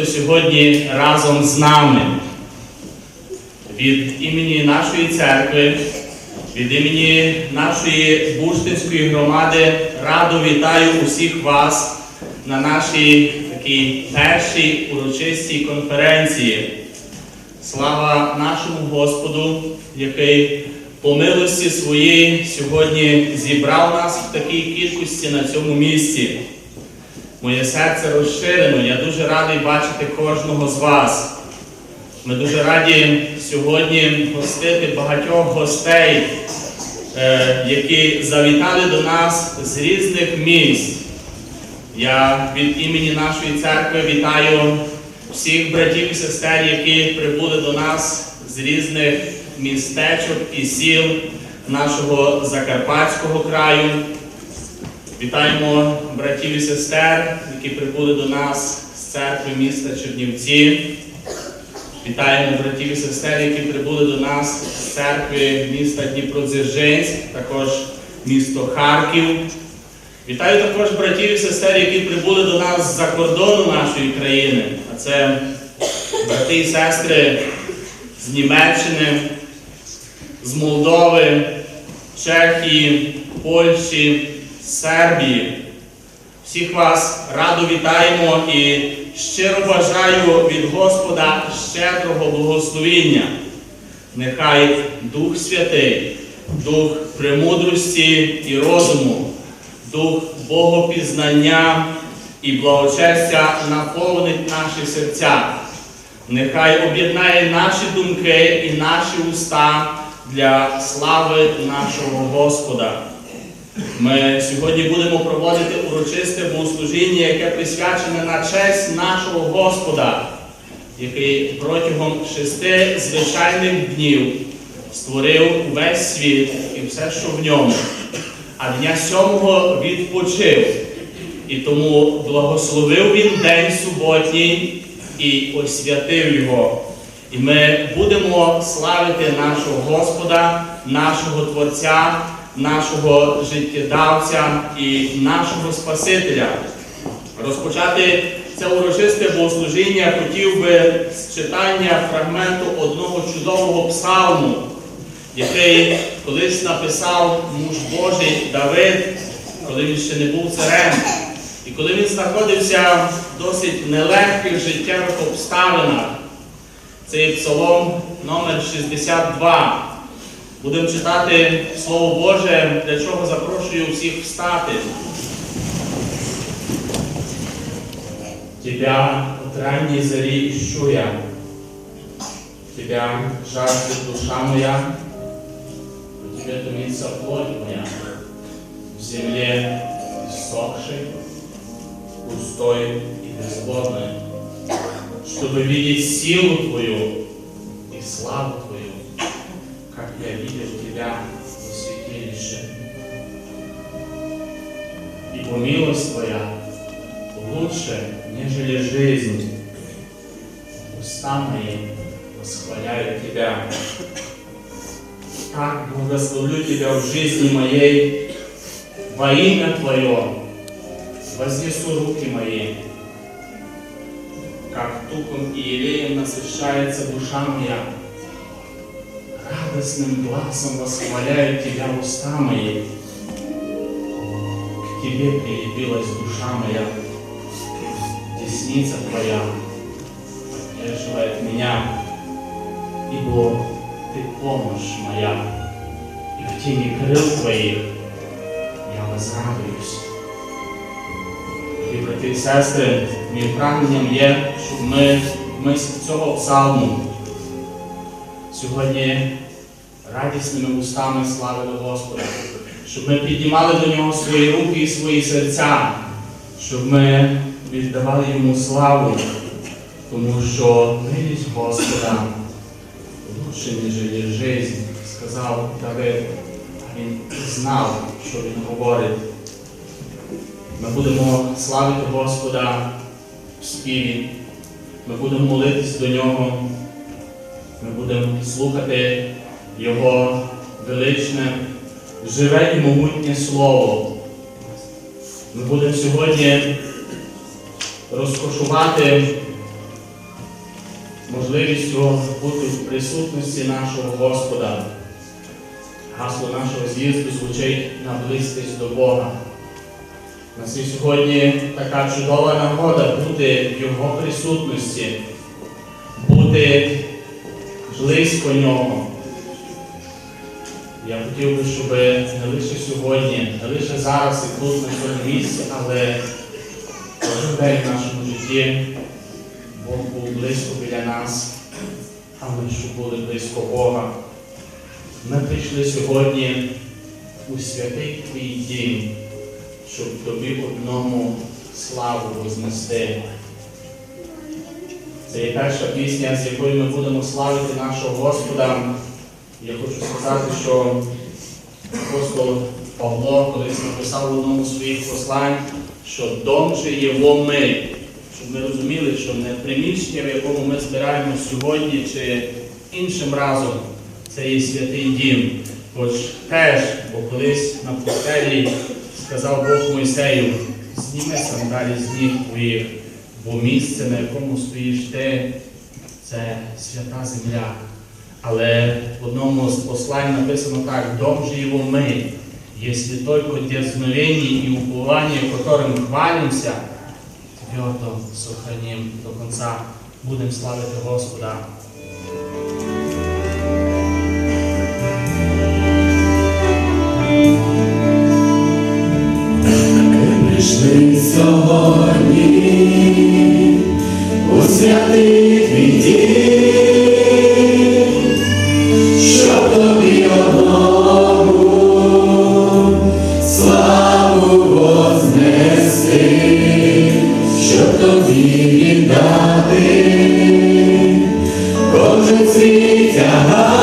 хто сьогодні разом з нами. від імені нашої церкви, від імені нашої Буштинської громади радо вітаю усіх вас на нашій такій першій урочистій конференції. Слава нашому Господу, який по милості своїй сьогодні зібрав нас в такій кількості на цьому місці. Моє серце розширено. Я дуже радий бачити кожного з вас. Ми дуже раді сьогодні гостити багатьох гостей, е, які завітали до нас з різних місць. Я від імені нашої церкви вітаю всіх братів і сестер, які прибули до нас з різних містечок і сіл нашого Закарпатського краю. Вітаємо братів і сестер, які прибули до нас з церкви міста Чернівці. Вітаємо братів і сестер, які прибули до нас з церкви міста Дніпродзержинськ, також місто Харків. Вітаю також братів і сестер, які прибули до нас з-за кордону нашої країни. А це брати і сестри з Німеччини, з Молдови, Чехії, Польщі, Сербії. Всіх вас радо вітаємо і щиро бажаю від Господа щедрого благословіння. Нехай Дух Святий, Дух премудрості і розуму, Дух Богопізнання і благочестя наповнить наші серця. Нехай об'єднає наші думки і наші уста для слави нашого Господа. Ми сьогодні будемо проводити урочисте богослужіння, яке присвячене на честь нашого Господа, який протягом шести звичайних днів створив увесь світ і все, що в ньому, а дня сьомого відпочив. І тому благословив він день суботній і освятив його. І ми будемо славити нашого Господа, нашого Творця, нашого життєдавця і нашого Спасителя. Розпочати це урочисте богослужіння хотів би з читання фрагменту одного чудового псалму, який колись написав муж Божий Давид, коли він ще не був царем. І коли він знаходився в досить нелегких життєвих обставинах, цей псалом номер 62. Будемо читати Слово Боже, для чого запрошую всіх встати. Тебя от ранней зари ищу я, Тебя жаждет душа моя, у Тебя томится плоть моя, в земле иссохшей, пустой и безводной, чтобы видеть силу Твою и славу Твою, я видел Тебя в святилище. Ибо милость Твоя лучше, нежели жизнь. Уста мои восхваляют Тебя. Так благословлю Тебя в жизни моей, во имя Твое вознесу руки мои, как туком и елеем насыщается душа моя. Радостным глазом восхваляют Тебя уста мои. К Тебе прилепилась душа моя, десница Твоя поддерживает меня, ибо Ты помощь моя, и в тени крыл Твоих я возрадуюсь. І брати і сестри, моїм прагненням є, щоб ми вмисті цього псалму сьогодні радісними устами славили Господа, щоб ми піднімали до нього свої руки і свої серця, щоб ми віддавали йому славу, тому що милість Господа лучше, ніж життя, сказав Давид, а він знав, що він говорить. Ми будемо славити Господа в співі, ми будемо молитись до Нього, ми будемо слухати Його величне, живе і могутнє Слово. Ми будемо сьогодні розкошувати можливістю бути в присутності нашого Господа. Гасло нашого з'їзду звучить наблизьтесь до Бога. Нас є сьогодні така чудова нагода бути в Його присутності, бути близько нього. Я хотів би, щоб не лише сьогодні, не лише зараз і тут, на цьому місці, але кожен день в нашому житті Бог був близько біля нас, а ми щоб були близько Бога. Ми прийшли сьогодні у святий твій дім, щоб тобі одному славу вознести. Це є перша пісня, з якою ми будемо славити нашого Господа. Я хочу сказати, що апостол Павло колись написав в одному з своїх послань, що дом же є ми, щоб ми розуміли, що не приміщення, в якому ми збираємо сьогодні чи іншим разом, це є святий дім. Хоч теж, бо колись на пустелі сказав Бог Мойсею, зніми сандалі з ніг твоїх, бо місце, на якому стоїш ти, це свята земля. Але в одному з послань написано так, дом же его мы, если только дерзновение и упование, которым хвалимся, твердо сохраним до конца. Будемо славити Господа. Прийшли сьогодні у святий твій кожен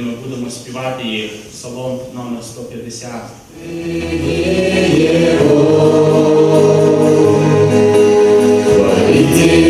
Сьогодні ми будемо співати їх. Псалом номер 150. Хвалите Бога,